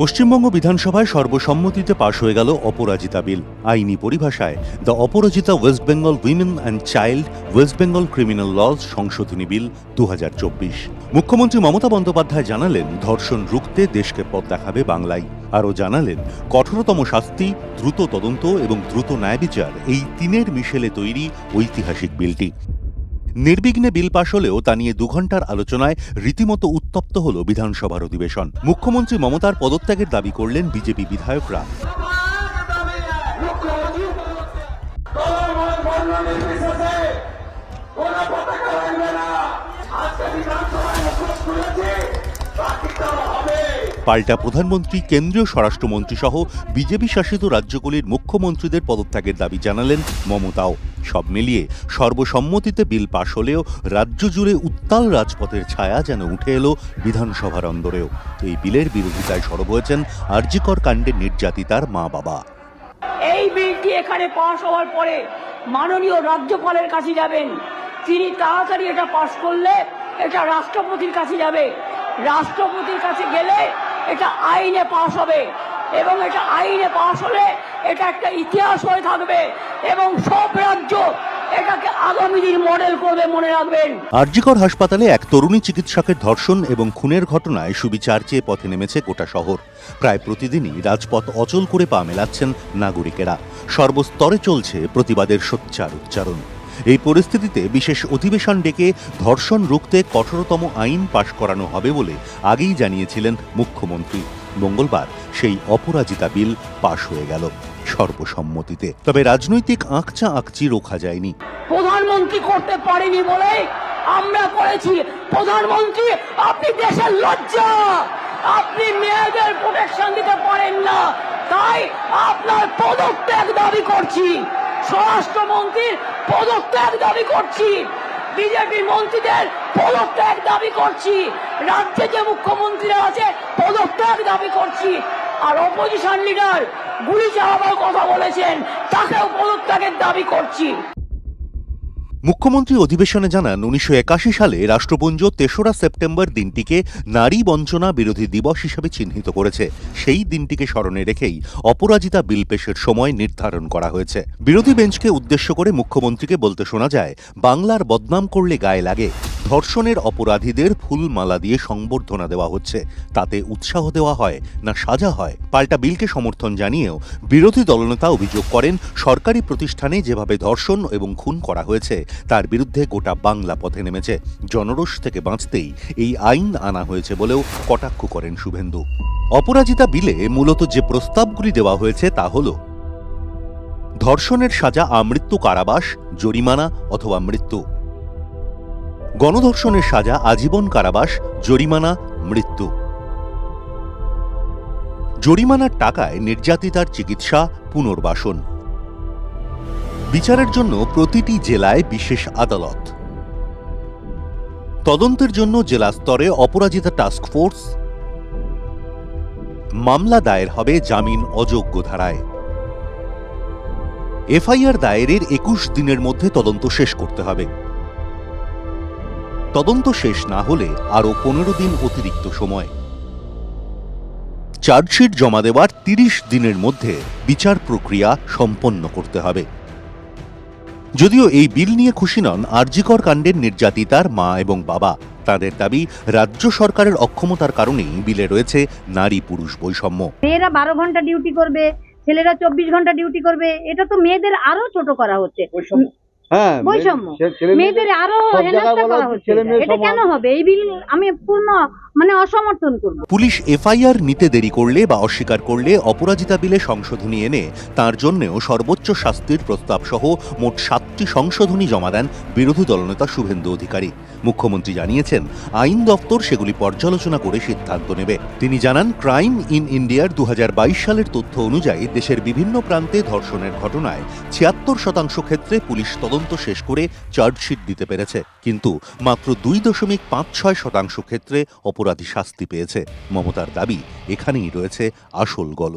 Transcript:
পশ্চিমবঙ্গ বিধানসভায় সর্বসম্মতিতে পাশ হয়ে গেল অপরাজিতা বিল। আইনি পরিভাষায়, the Aparajita West Bengal women and child West Bengal criminal laws সংশোধনী বিল দু হাজার চব্বিশ। মুখ্যমন্ত্রী মমতা বন্দ্যোপাধ্যায় জানালেন, ধর্ষণ রুখতে দেশকে পথ দেখাবে বাংলায়। আরও জানালেন, কঠোরতম শাস্তি, দ্রুত তদন্ত এবং দ্রুত ন্যায় বিচার এই তিনের মিশেলে তৈরি ঐতিহাসিক বিলটি। নির্বিঘ্নে বিল পাশ হলেও তা নিয়ে দু ঘণ্টার আলোচনায় রীতিমতো উত্তপ্ত হল বিধানসভার অধিবেশন। মুখ্যমন্ত্রী মমতার পদত্যাগের দাবি করলেন বিজেপি বিধায়করা। পাল্টা প্রধানমন্ত্রী, কেন্দ্রীয় স্বরাষ্ট্রমন্ত্রী সহ বিজেপি শাসিত রাজ্যগুলির মুখ্যমন্ত্রীদের পদত্যাগের দাবি জানালেন মমতাও। সব মিলিয়ে সর্বসম্মতিতে বিল পাশ হলেও রাজ্য জুড়ে উত্তাল রাজপথের ছায়া যেন উঠে এলো বিধানসভার অন্দরেও। এই বিলের বিরোধিতায় সরব হয়েছেন আরজিকর কাণ্ডে নির্যাতিতার মা বাবা এই বিলটি এখানে পাশ হওয়ার পরে মাননীয় রাজ্যপালের কাছে যাবেন। তিনি তাড়াতাড়ি এটা পাশ করলে এটা রাষ্ট্রপতির কাছে যাবে। রাষ্ট্রপতির কাছে গেলে এটা আইনে পাশ হবে। এবং এটা আইনে পাশ হলে এটা একটা ইতিহাস হয়ে থাকবে এবং সব রাজ্য এটাকে আগামী দিন মডেল মনে আরজিকর হাসপাতালে এক তরুণী চিকিৎসকের ধর্ষণ এবং খুনের ঘটনায় সুবিচার চেয়ে পথে নেমেছে গোটা শহর। প্রায় প্রতিদিনই রাজপথ অচল করে পা মেলাচ্ছেন নাগরিকেরা। সর্বস্তরে চলছে প্রতিবাদের সোচ্চার উচ্চারণ। এই পরিস্থিতিতে বিশেষ অধিবেশন ডেকে ধর্ষণ রুখতে কঠোরতম আইন পাশ করানো হবে বলে আগেই জানিয়েছিলেন মুখ্যমন্ত্রী। মঙ্গলবার সেই অপরাজিতা বিল পাশ হয়ে গেল সর্বসম্মতিতে। তবে রাজনৈতিক আঁকচা আঁকচি রোখা যায়নি। প্রধানমন্ত্রী করতে পারেনি বলে আমরা করেছি। প্রধানমন্ত্রী, আপনি দেশের লজ্জা। আপনি মেয়েদের প্রোটেকশন দিতে পারেন না। তাই আপনার পদত্যাগ দাবি করছি। স্বরাষ্ট্রমন্ত্রীর পদত্যাগ দাবি করছি। বিজেপি মন্ত্রীদের পদত্যাগ দাবি করছি। রাজ্যে যে মুখ্যমন্ত্রীরা আছে, পদত্যাগ দাবি করছি। আর অপোজিশন লিডার গুলি চালাবার কথা বলেছেন, তাকেও পদত্যাগের দাবি করছি। মুখ্যমন্ত্রী অধিবেশনে জানান, উনিশশো একাশি সালে রাষ্ট্রপুঞ্জ তেসরা সেপ্টেম্বর দিনটিকে নারী বঞ্চনা বিরোধী দিবস হিসেবে চিহ্নিত করেছে। সেই দিনটিকে স্মরণে রেখেই অপরাজিতা বিল পেশের সময় নির্ধারণ করা হয়েছে। বিরোধী বেঞ্চকে উদ্দেশ্য করে মুখ্যমন্ত্রীকে বলতে শোনা যায়, বাংলার বদনাম করলে গায়ে লাগে। ধর্ষণের অপরাধীদের ফুলমালা দিয়ে সংবর্ধনা দেওয়া হচ্ছে। তাতে উৎসাহ দেওয়া হয় না সাজা হয়? পাল্টা বিলকে সমর্থন জানিয়েও বিরোধী দলনেতা অভিযোগ করেন, সরকারি প্রতিষ্ঠানে যেভাবে ধর্ষণ এবং খুন করা হয়েছে, তার বিরুদ্ধে গোটা বাংলা পথে নেমেছে। জনরোষ থেকে বাঁচতেই এই আইন আনা হয়েছে বলেও কটাক্ষ করেন শুভেন্দু। অপরাজিতা বিলে মূলত যে প্রস্তাবগুলি দেওয়া হয়েছে তা হল, ধর্ষণের সাজা আমৃত্যু কারাবাস, জরিমানা অথবা মৃত্যু। গণধর্ষণের সাজা, আজীবন কারাবাস, জরিমানা, মৃত্যু। জরিমানার টাকায় নির্যাতিতার চিকিৎসা, পুনর্বাসন। বিচারের জন্য প্রতিটি জেলায় বিশেষ আদালত। তদন্তের জন্য জেলা স্তরে অপরাজিতা টাস্ক ফোর্স। মামলা দায়ের হবে জামিন অযোগ্য ধারায়। এফআইআর দায়েরের একুশ দিনের মধ্যে তদন্ত শেষ করতে হবে। তদন্ত শেষ না হলে আরও পনেরো দিন অতিরিক্ত সময়। চার্জশিট জমা দেওয়ার তিরিশ দিনের মধ্যে বিচার প্রক্রিয়া সম্পন্ন করতে হবে। যদিও এই বিল নিয়ে খুশি নন আরজিকর কাণ্ডের নির্যাতিতার মা এবং বাবা। তাদের দাবি রাজ্য সরকারের অক্ষমতার কারণেই বিলে রয়েছে নারী পুরুষ বৈষম্য। মেয়েরা বারো ঘণ্টা ডিউটি করবে ছেলেরা চব্বিশ ঘণ্টা ডিউটি করবে এটা তো মেয়েদের আরও ছোট করা হচ্ছে। হ্যাঁ বৈষম্য। মেয়ে- ছে- ছেলে মেয়ে- মেয়েদের আরও সব জায়গায় হেনস্থা বলা করা হচ্ছে হচ্ছে। ছেলে মেয়ে এটা সমান। কেন হবে? এই বিল আমি পূর্ণ মানে অসমর্থন করব। পুলিশ এফআইআর নিতে দেরি করলে বা অস্বীকার করলে অপরাজিতা বিলে সংশোধনী এনে তার জন্যেও সর্বোচ্চ শাস্তির প্রস্তাব সহ মোট সাতটি সংশোধনী জমা দেন বিরোধী দলনেতা শুভেন্দু অধিকারী। মুখ্যমন্ত্রী জানিয়েছেন আইন দপ্তর সেগুলি পর্যালোচনা করে সিদ্ধান্ত নেবে। তিনি জানান ক্রাইম ইন ইন্ডিয়ার দু হাজার বাইশ সালের তথ্য অনুযায়ী দেশের বিভিন্ন প্রান্তে ধর্ষণের ঘটনায় ছিয়াত্তর শতাংশ ক্ষেত্রে পুলিশ তদন্ত শেষ করে চার্জশিট দিতে পেরেছে। কিন্তু মাত্র দুই দশমিক পাঁচ ছয় শতাংশ ক্ষেত্রে অপরাধী শাস্তি পেয়েছে। মমতার দাবি এখানেই রয়েছে আসল গল্প।